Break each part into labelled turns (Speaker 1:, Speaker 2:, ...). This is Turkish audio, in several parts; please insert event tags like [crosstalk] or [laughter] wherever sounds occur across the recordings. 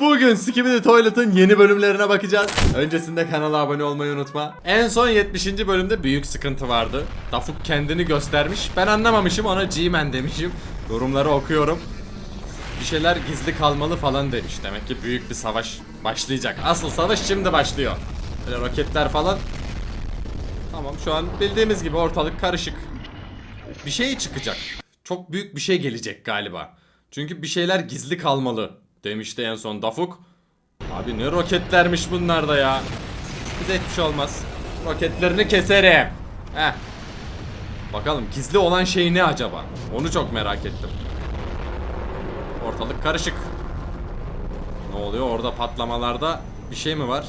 Speaker 1: Bugün Skibidi Toilet'ın yeni bölümlerine bakacağız. Öncesinde kanala abone olmayı unutma. En son 70. bölümde büyük sıkıntı vardı. Dafuk kendini göstermiş. Ben anlamamışım ona G-Man demişim. Yorumları okuyorum. Bir şeyler gizli kalmalı falan demiş. Demek ki büyük bir savaş başlayacak. Asıl savaş şimdi başlıyor. Böyle roketler falan. Tamam şu an bildiğimiz gibi ortalık karışık. Bir şey çıkacak. Çok büyük bir şey gelecek galiba. Çünkü bir şeyler gizli kalmalı demişti en son Dafuk. Abi ne roketlermiş bunlar da ya. Bize hiçbir şey olmaz. Roketlerini keserim. Heh. Bakalım gizli olan şey ne acaba? Onu çok merak ettim. Ortalık karışık. Ne oluyor orada patlamalarda bir şey mi var?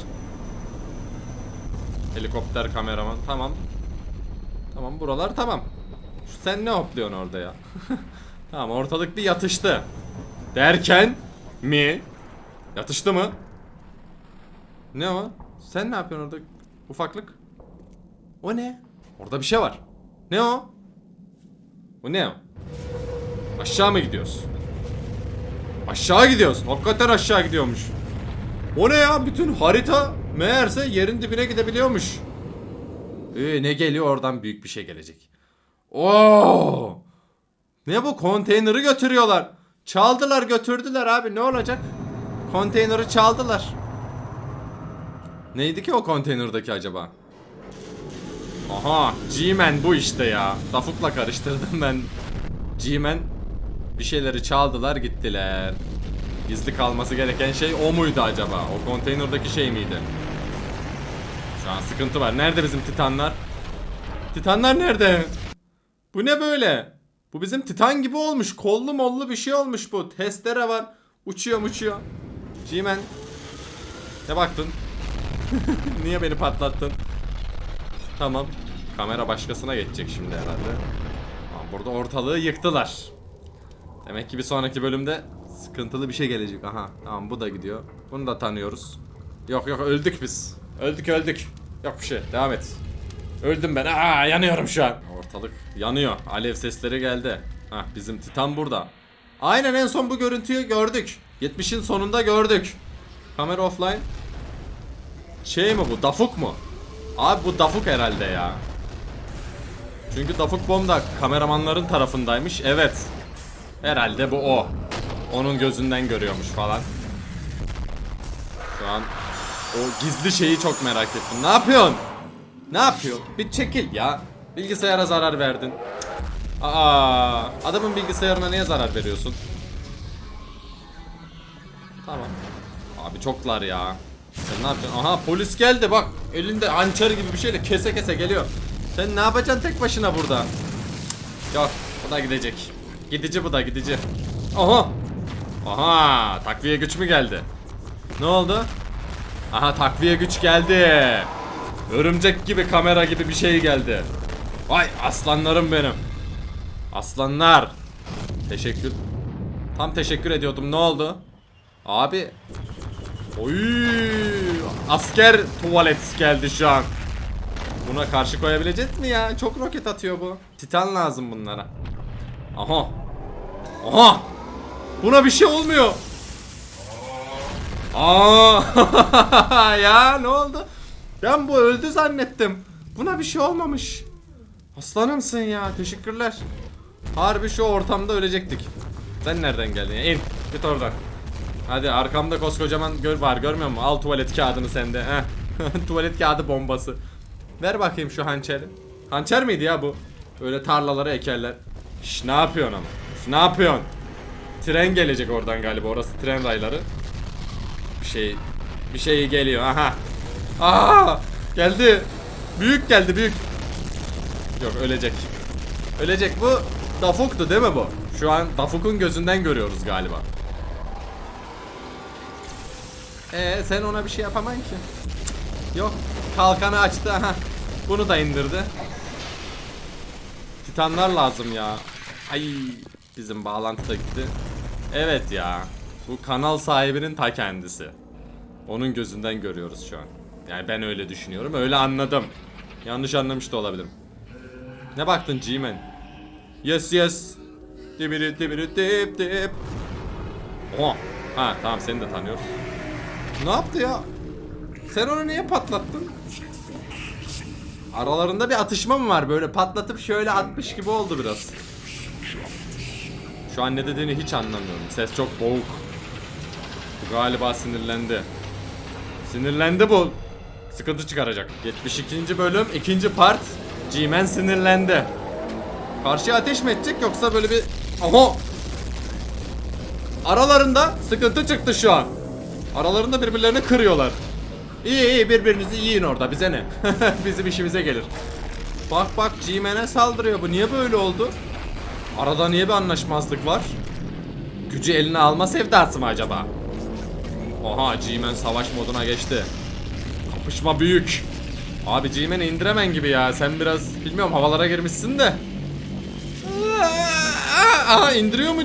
Speaker 1: Helikopter kameraman tamam. Tamam buralar tamam. Sen ne hopluyorsun orada ya? [laughs] tamam ortalık bir yatıştı. Derken mi? Yatıştı mı? Ne o? Sen ne yapıyorsun orada? Ufaklık. O ne? Orada bir şey var. Ne o? Bu ne o? Aşağı mı gidiyoruz? Aşağı gidiyoruz. Hakikaten aşağı gidiyormuş. O ne ya? Bütün harita meğerse yerin dibine gidebiliyormuş. Ee, ne geliyor oradan büyük bir şey gelecek. Oo! Ne bu konteyneri götürüyorlar. Çaldılar götürdüler abi ne olacak? Konteyneri çaldılar. Neydi ki o konteynerdaki acaba? Aha G-Man bu işte ya. Dafuk'la karıştırdım ben. G-Man bir şeyleri çaldılar gittiler. Gizli kalması gereken şey o muydu acaba? O konteynerdaki şey miydi? Şu an sıkıntı var. Nerede bizim titanlar? Titanlar nerede? Bu ne böyle? Bu bizim titan gibi olmuş. Kollu mollu bir şey olmuş bu. Testere var. Uçuyor uçuyor. G-Man. Ne baktın? [laughs] Niye beni patlattın? Tamam. Kamera başkasına geçecek şimdi herhalde. Tamam, burada ortalığı yıktılar. Demek ki bir sonraki bölümde sıkıntılı bir şey gelecek. Aha tamam bu da gidiyor. Bunu da tanıyoruz. Yok yok öldük biz. Öldük öldük. Yok bir şey devam et. Öldüm ben. Aa yanıyorum şu an. Ortalık yanıyor. Alev sesleri geldi. Hah bizim Titan burada. Aynen en son bu görüntüyü gördük. 70'in sonunda gördük. Kamera offline. Şey mi bu? Dafuk mu? Abi bu Dafuk herhalde ya. Çünkü Dafuk Bomb da kameramanların tarafındaymış. Evet. Herhalde bu o. Onun gözünden görüyormuş falan. Şu an o gizli şeyi çok merak ettim. Ne yapıyorsun? Ne yapıyor? Bir çekil ya. Bilgisayara zarar verdin. Aa, adamın bilgisayarına niye zarar veriyorsun? Tamam. Abi çoklar ya. Sen ne yapacaksın? Aha polis geldi bak. Elinde hançer gibi bir şeyle kese kese geliyor. Sen ne yapacaksın tek başına burada? Yok bu da gidecek. Gidici bu da gidici. Aha. Aha takviye güç mü geldi? Ne oldu? Aha takviye güç geldi. Örümcek gibi kamera gibi bir şey geldi. Vay aslanlarım benim. Aslanlar. Teşekkür. Tam teşekkür ediyordum. Ne oldu? Abi. Oy! Asker tuvalet geldi şu an. Buna karşı koyabileceğiz mi ya? Çok roket atıyor bu. Titan lazım bunlara. Aha. Aha. Buna bir şey olmuyor. Aa [laughs] ya ne oldu? Ben bu öldü zannettim. Buna bir şey olmamış. Aslanımsın ya. Teşekkürler. Harbi şu ortamda ölecektik. Sen nereden geldin ya? İn. Git oradan. Hadi arkamda koskocaman göl var görmüyor musun? Al tuvalet kağıdını sende. Heh. [laughs] tuvalet kağıdı bombası. Ver bakayım şu hançeri. Hançer miydi ya bu? Öyle tarlalara ekerler. Şş ne yapıyorsun ama? Şş, ne yapıyorsun? Tren gelecek oradan galiba. Orası tren rayları. Bir şey bir şey geliyor. Aha. Aa! Geldi. Büyük geldi büyük. Yok ölecek. Ölecek bu. Dafuk'tu değil mi bu? Şu an Dafuk'un gözünden görüyoruz galiba. Ee sen ona bir şey yapaman ki. Yok. Kalkanı açtı. Aha. Bunu da indirdi. Titanlar lazım ya. Ay bizim bağlantı da gitti. Evet ya. Bu kanal sahibinin ta kendisi. Onun gözünden görüyoruz şu an. Yani ben öyle düşünüyorum. Öyle anladım. Yanlış anlamış da olabilirim. Ne baktın G-Man? Yes yes. Dibiri dibiri dip dip. Oha. Ha tamam seni de tanıyoruz. Ne yaptı ya? Sen onu niye patlattın? Aralarında bir atışma mı var böyle patlatıp şöyle atmış gibi oldu biraz. Şu an ne dediğini hiç anlamıyorum. Ses çok boğuk. Galiba sinirlendi. Sinirlendi bu. Sıkıntı çıkaracak. 72. bölüm 2. part. G-Man sinirlendi. Karşıya ateş mi edecek yoksa böyle bir... Aha! Aralarında sıkıntı çıktı şu an. Aralarında birbirlerini kırıyorlar. İyi iyi birbirinizi yiyin orada bize ne? [laughs] Bizim işimize gelir. Bak bak G-Man'e saldırıyor bu niye böyle oldu? Arada niye bir anlaşmazlık var? Gücü eline alma sevdası mı acaba? Oha G-Man savaş moduna geçti. Kapışma büyük. Abi G-Man'i indiremen gibi ya. Sen biraz bilmiyorum havalara girmişsin de. Aha indiriyor mu?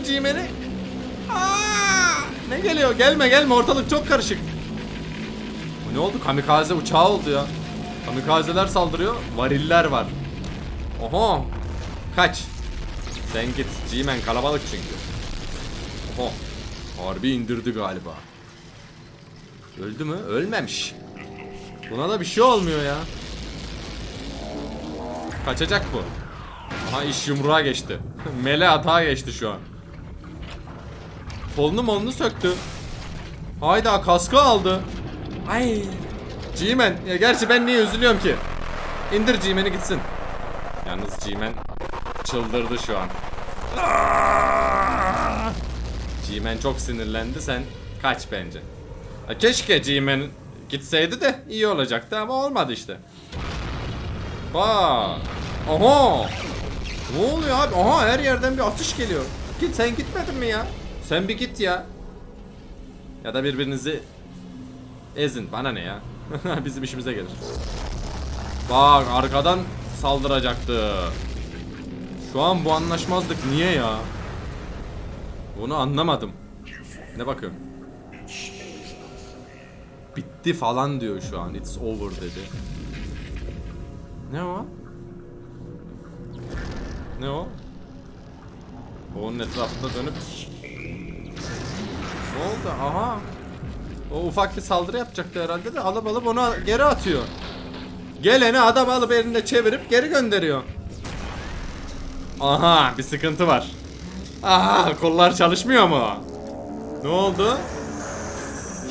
Speaker 1: Aa, Ne geliyor? Gelme gelme ortalık çok karışık. Bu ne oldu? Kamikaze uçağı oldu ya. Kamikazeler saldırıyor. Variller var. Oho. Kaç. Sen git. G-Man kalabalık çünkü. Oho. Harbi indirdi galiba. Öldü mü? Ölmemiş. Buna da bir şey olmuyor ya. Kaçacak bu. Aha iş yumruğa geçti. [laughs] Mele atağa geçti şu an. Kolunu molunu söktü. Hayda kaskı aldı. Ay. G-Man. Ya gerçi ben niye üzülüyorum ki? İndir G-Man'i gitsin. Yalnız G-Man çıldırdı şu an. G-Man çok sinirlendi sen kaç bence. Ha, keşke G-Man gitseydi de iyi olacaktı ama olmadı işte. Bak. Aha. Ne oluyor abi? Aha her yerden bir atış geliyor. Git sen gitmedin mi ya? Sen bir git ya. Ya da birbirinizi ezin. Bana ne ya? [laughs] Bizim işimize gelir. Bak arkadan saldıracaktı. Şu an bu anlaşmazlık niye ya? Bunu anlamadım. Ne bakıyorum? Bitti falan diyor şu an. It's over dedi. Ne o? Ne o? Onun etrafında dönüp Ne oldu? Aha. O ufak bir saldırı yapacaktı herhalde de alıp alıp onu geri atıyor. Geleni adam alıp elinde çevirip geri gönderiyor. Aha bir sıkıntı var. Aha kollar çalışmıyor mu? Ne oldu?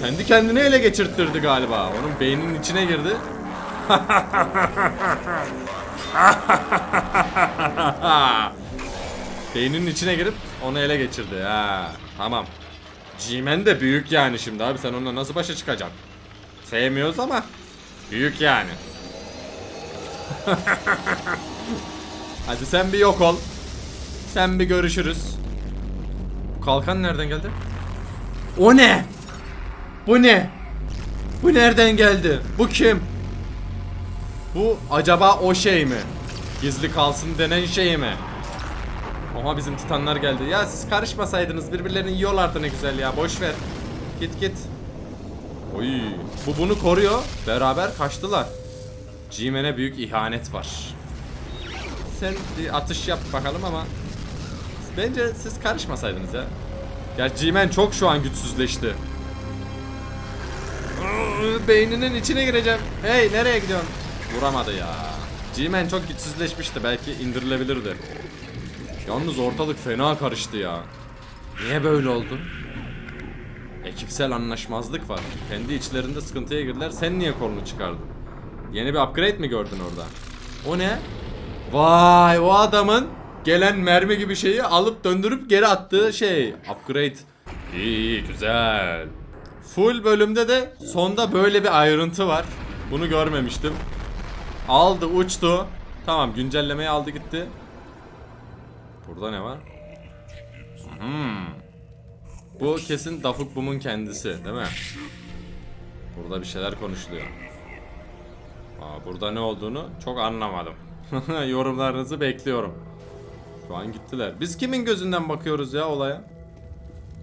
Speaker 1: Kendi kendine ele geçirttirdi galiba. Onun beyninin içine girdi. [laughs] Beyninin içine girip onu ele geçirdi. Ha, tamam. G-Man de büyük yani şimdi abi sen onunla nasıl başa çıkacaksın? Sevmiyoruz ama büyük yani. [laughs] Hadi sen bir yok ol. Sen bir görüşürüz. Kalkan nereden geldi? O ne? Bu ne? Bu nereden geldi? Bu kim? Bu acaba o şey mi? Gizli kalsın denen şey mi? Oha bizim titanlar geldi. Ya siz karışmasaydınız birbirlerini yiyorlardı ne güzel ya. Boş ver. Git git. Oy. Bu bunu koruyor. Beraber kaçtılar. G-Man'e büyük ihanet var. Sen bir atış yap bakalım ama bence siz karışmasaydınız ya. Gerçi G-Man çok şu an güçsüzleşti. Iıı, Beyninin içine gireceğim. Hey nereye gidiyorsun? Vuramadı ya. G-Man çok güçsüzleşmişti. Belki indirilebilirdi. Yalnız ortalık fena karıştı ya. Niye böyle oldu? Ekipsel anlaşmazlık var. Kendi içlerinde sıkıntıya girdiler. Sen niye kolunu çıkardın? Yeni bir upgrade mi gördün orada? O ne? Vay o adamın gelen mermi gibi şeyi alıp döndürüp geri attığı şey. Upgrade. İyi güzel. Full bölümde de sonda böyle bir ayrıntı var. Bunu görmemiştim. Aldı uçtu. Tamam güncellemeyi aldı gitti. Burada ne var? Hmm. Bu kesin Dafuk Bum'un kendisi değil mi? Burada bir şeyler konuşuluyor. Aa, burada ne olduğunu çok anlamadım. [laughs] Yorumlarınızı bekliyorum. Şu an gittiler. Biz kimin gözünden bakıyoruz ya olaya?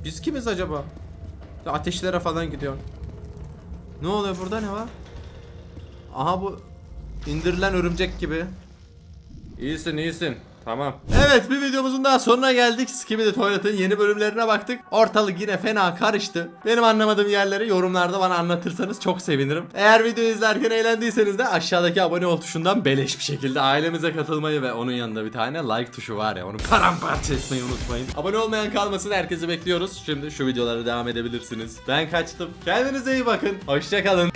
Speaker 1: Biz kimiz acaba? Ateşlere falan gidiyor. Ne oluyor burada ne var? Aha bu indirilen örümcek gibi. İyisin iyisin. Tamam. Evet bir videomuzun daha sonuna geldik. Skibidi Toilet'ın yeni bölümlerine baktık. Ortalık yine fena karıştı. Benim anlamadığım yerleri yorumlarda bana anlatırsanız çok sevinirim. Eğer videoyu izlerken eğlendiyseniz de aşağıdaki abone ol tuşundan beleş bir şekilde ailemize katılmayı ve onun yanında bir tane like tuşu var ya onu paramparça etmeyi unutmayın. Abone olmayan kalmasın herkesi bekliyoruz. Şimdi şu videolara devam edebilirsiniz. Ben kaçtım. Kendinize iyi bakın. Hoşçakalın.